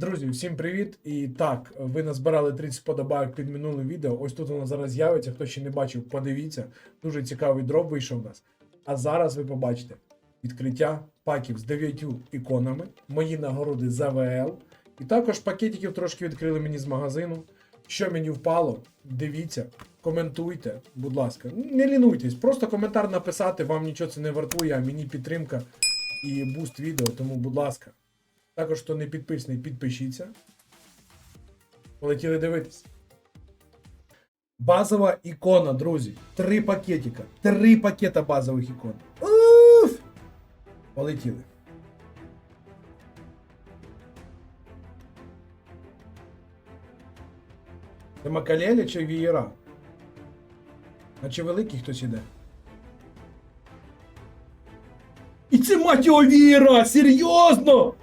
Друзі, всім привіт! І так, ви назбирали 30 подобайок під минулим відео. Ось тут воно зараз з'явиться. Хто ще не бачив, подивіться. Дуже цікавий дроп вийшов у нас. А зараз ви побачите відкриття паків з 9 іконами, мої нагороди за ВЛ. І також пакетиків трошки відкрили мені з магазину. Що мені впало, дивіться, коментуйте, будь ласка. Не лінуйтесь, просто коментар написати, вам нічого це не вартує, а мені підтримка і буст відео, тому, будь ласка. Також, хто не підписаний, підпишіться. Полетіли дивитись. Базова ікона, друзі. Три пакетика. Три пакета базових ікон. Уф! Полетіли. Це Макалеля чи Вієра? А чи великий хтось іде? І це мать його Вієра! Серйозно!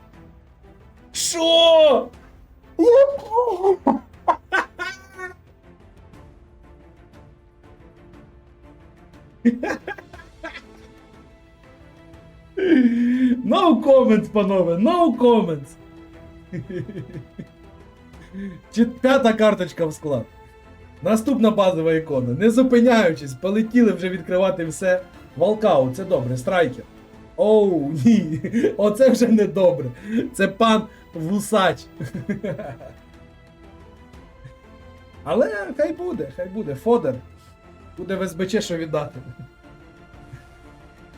Що? No comments, панове, no comments. Чи п'ята карточка в склад. Наступна базова ікона. Не зупиняючись, полетіли вже відкривати все. Валкаут, це добре, страйкер. Оу, ні. Оце вже не добре. Це пан Вусач. Але хай буде, хай буде. Фодер. Буде в СБЧ, що віддати.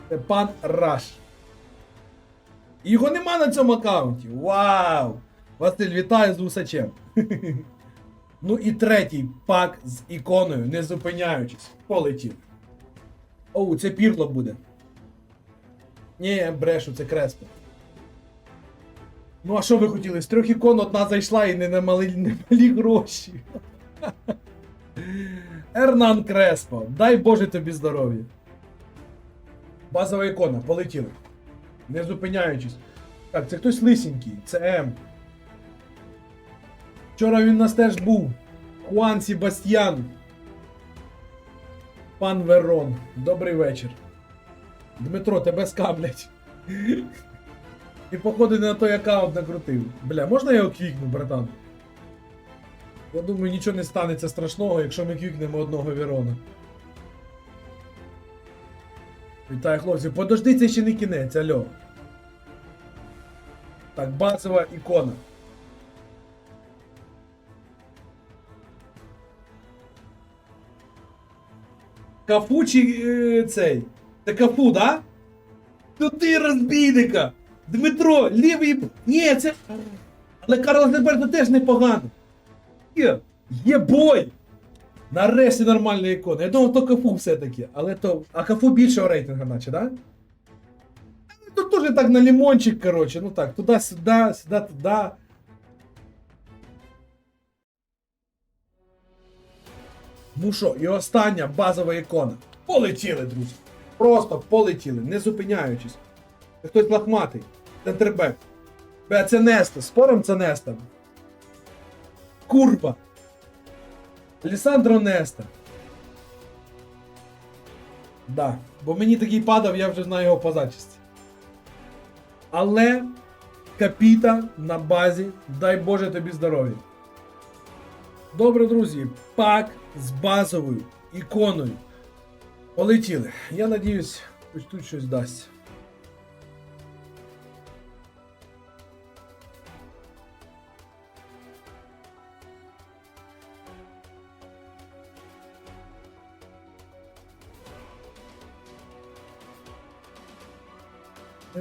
Це пан Раш. Його нема на цьому аккаунті. Вау! Василь, вітаю з Вусачем. Ну і третій пак з іконою, не зупиняючись. Полетів. Оу, це пірло буде. Ні, брешу, це креспо. Ну, а що ви хотіли? З трьох ікон одна зайшла і не на малі, не малі гроші. Ернан Креспо, дай Боже тобі здоров'я. Базова ікона, полетіли. Не зупиняючись. Так, це хтось лисенький, це М. Вчора він нас теж був. Хуан Себастьян. Пан Верон. Добрий вечір. Дмитро, тебе скамлять. І походу не на той аккаунт накрутив. Бля, можна я його квікну, братан? Я думаю, нічого не станеться страшного, якщо ми квікнемо одного Верона. Вітаю, хлопці. Подожди, це ще не кінець, альо. Так, базова ікона. Кафу чи е, цей? Це кафу, да? Ти розбійника! Дмитро, лівий. Ні, це. Але Карлос Альберто теж непогано. Є, є бой! Нарешті нормальна ікона. Я думав, то кафу все-таки. Але то. А кафу більшого рейтингу, наче, да? Тут теж так на лимончик, короче. Ну так, туди-сюди, сюди-туди. Ну що, і остання базова ікона. Полетіли, друзі. Просто полетіли, не зупиняючись. Хтось лахматий. Центрбек. Бе, це Неста. Спорим це Неста. Курва. Лісандро Неста. Да. Бо мені такий падав, я вже знаю його по зачисті. Але капіта на базі, дай Боже тобі здоров'я. Добре, друзі, пак з базовою іконою. Полетіли. Я надіюсь, хоч тут щось дасть.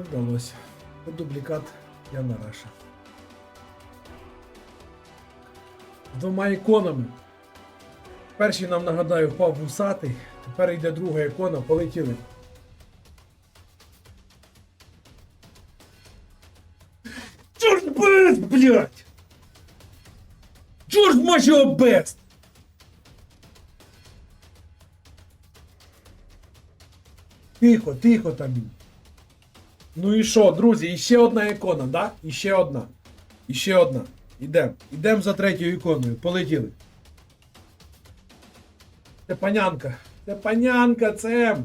Вдалося. Дублікат Яна Раша. З Двома іконами. Перший нам нагадаю впав вусатий. Тепер йде друга ікона, полетіли. Джордж Бест, блядь! Джордж Мачо Бест! Тихо, тихо тобі. Ну і що, друзі, іще одна ікона, да? Іще одна. Іще одна. Ідем. Ідем за третьою іконою. Полетіли. Це панянка. Це панянка, це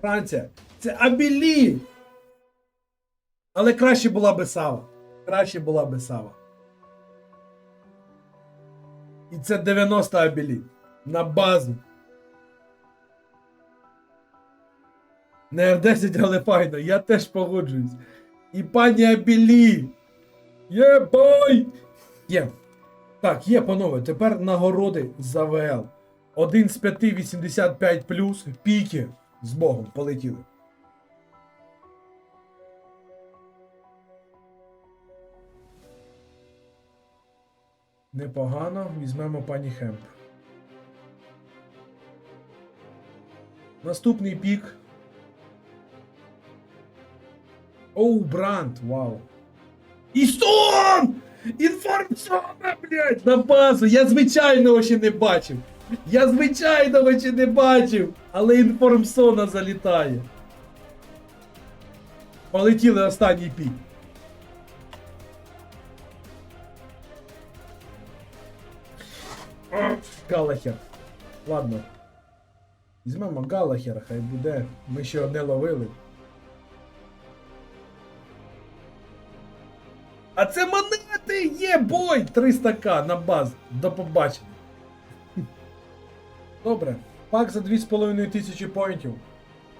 Франція. Це Абілі. Але краще була би Сава. Краще була би Сава. І це 90 абілі. На базу. Не R10, але файно, я теж погоджуюсь. І пані Абілі. Є бой! Є. Так, є, панове, тепер нагороди за ВЛ. Один з п'яти 85 плюс піки з Богом полетіли. Непогано, візьмемо пані Хемп. Наступний пік. Оу, Бранд, вау. І сон! Інформсона, блядь, на базу. Я звичайного ще не бачив. Я звичайного ще не бачив. Але інформсона залітає. Полетіли останній пік. Галахер. Ладно. Візьмемо Галахера, хай буде. Ми ще одне ловили. А це монети! Є бой! 300к на баз. До побачення. Добре. Пак за 2,5 тисячі поінтів.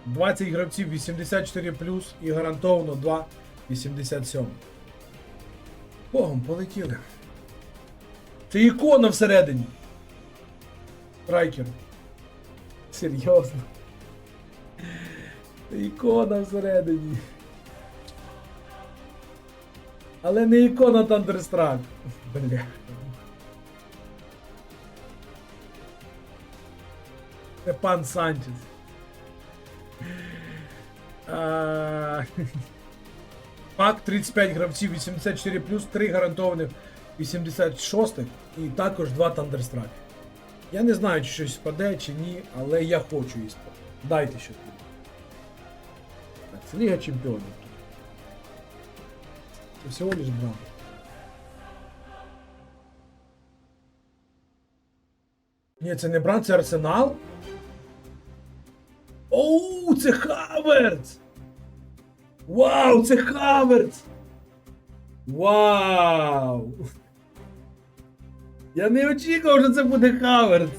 20 гравців 84 і гарантовано 2 87. Богом полетіли. Це ікона всередині. Страйкер. Серйозно. Це ікона всередині. Але не ікона Thunderstruck. Бля. Це пан Санчес. Пак 35 гравців, 84 3 гарантованих 86 і також 2 Thunderstruck. Я не знаю, чи щось впаде, чи ні, але я хочу її. Дайте щось. Так, це Ліга Чемпіонів. Це всього лиш брат. Ні, це не брат, це Арсенал. Оу, це Хаверц! Вау, це Хаверц! Вау! Я не очікував, що це буде Хаверц.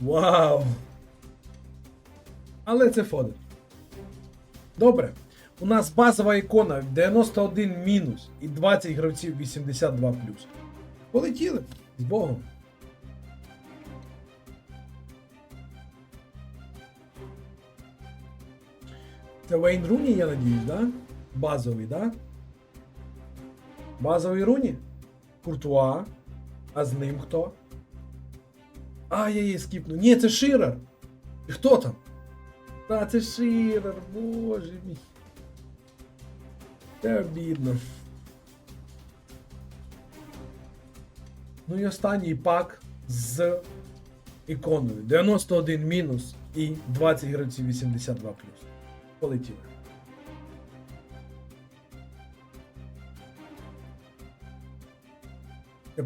Вау! Але це Фодер. Добре. У нас базова ікона 91 мінус і 20 гравців 82 плюс. Полетіли з Богом. Це Вейн Руні, я надіюсь, да? Базовий, да? Базовий Руні? Куртуа. А з ним хто? А, я її скіпну. Ні, це Ширер. І хто там? Та, це Ширер, боже мій. Це обідно. Ну і останній пак з іконою. 91 мінус і 20 гравців 82 плюс. Полетіли.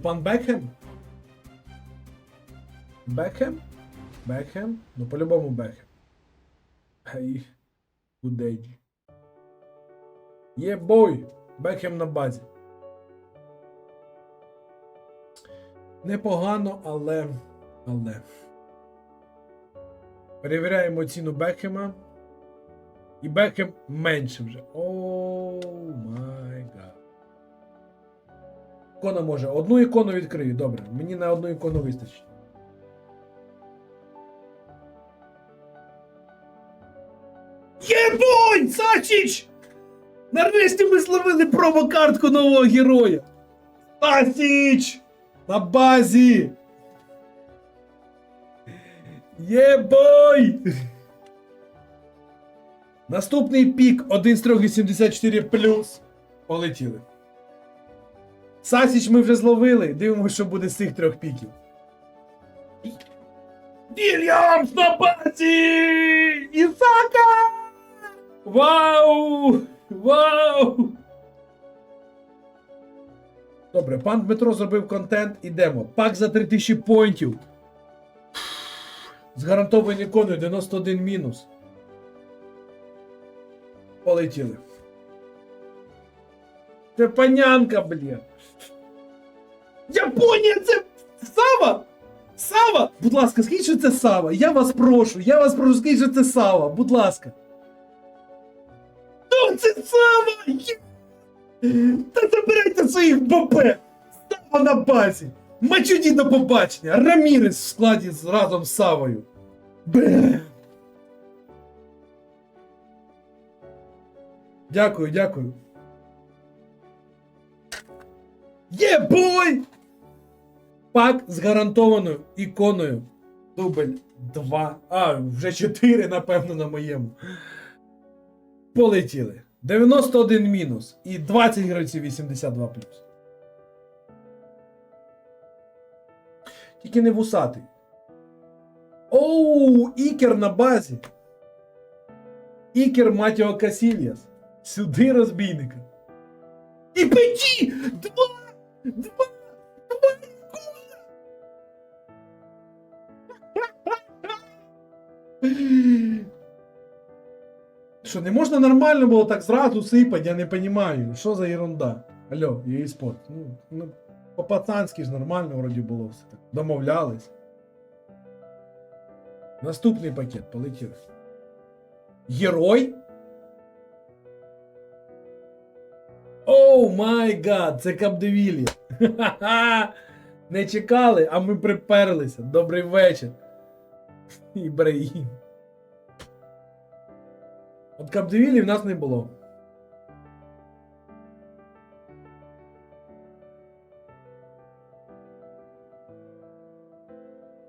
Пан Бекхем? Бекхем? Бекхем? Ну, по-любому Бекхем. Ай, Гудейджі. Є бой! Бекхем на базі. Непогано, але. Але. Перевіряємо ціну Бекхема. І Бекхем менше вже. Оу май гад. Ікона може. Одну ікону відкрию. Добре. Мені на одну ікону вистачить. Єбонь! Сачіч! Нарешті ми зловили промокартку нового героя! Сачіч! На базі! Єбой! Наступний пік 1 з 384 плюс. Полетіли. Сасіч ми вже зловили. Дивимося, що буде з цих трьох піків. Вільямс на базі! Ісака! Вау! Вау! Добре, пан Дмитро зробив контент, ідемо. Пак за 3000 поінтів. З гарантованою іконою 91 мінус. Полетіли. Це панянка, блін. Японія, це Сава! Сава! Будь ласка, скажіть, що це Сава. Я вас прошу, я вас прошу, скажіть, що це Сава, будь ласка. Це Сава! Та забирайте своїх бопе! Сава на базі! Мачуді до побачення! Рамірес в складі з разом з Савою! Бе! Дякую, дякую. Є бой! Пак з гарантованою іконою. Дубль 2. А, вже 4, напевно, на моєму. Полетіли. 91 мінус і 20 гравців 82 плюс. Тільки не вусатий. Оу, ікер на базі. Ікер Матіо Касільяс. Сюди розбійника. І петі! Два! Два! Два! Що, не можна нормально було так зразу сипати, я не розумію. Що за ерунда? Алло, її спорт. Ну, ну, по-пацанськи ж нормально вроді було все так. Домовлялись. Наступний пакет, полетів. Герой? Оу май гад, це Капдевілі. Ха-ха-ха! Не чекали, а ми приперлися. Добрий вечір. Ібраїм. От Капдевілі в нас не було.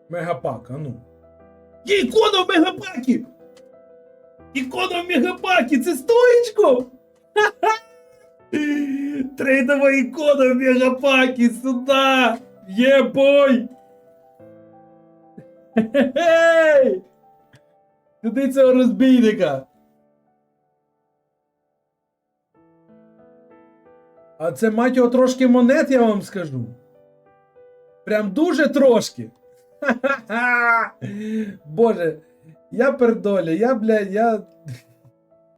Мегапак, а ну. Є ікона в мегапакі! Ікона в мегапакі! Це стоїчко! Трейдова ікона в мегапакі! Сюда! Є бой! Сюди цього розбійника! А це мать його трошки монет, я вам скажу. Прям дуже трошки. Ха-ха-ха! Боже, я пердоля, я, бля, я.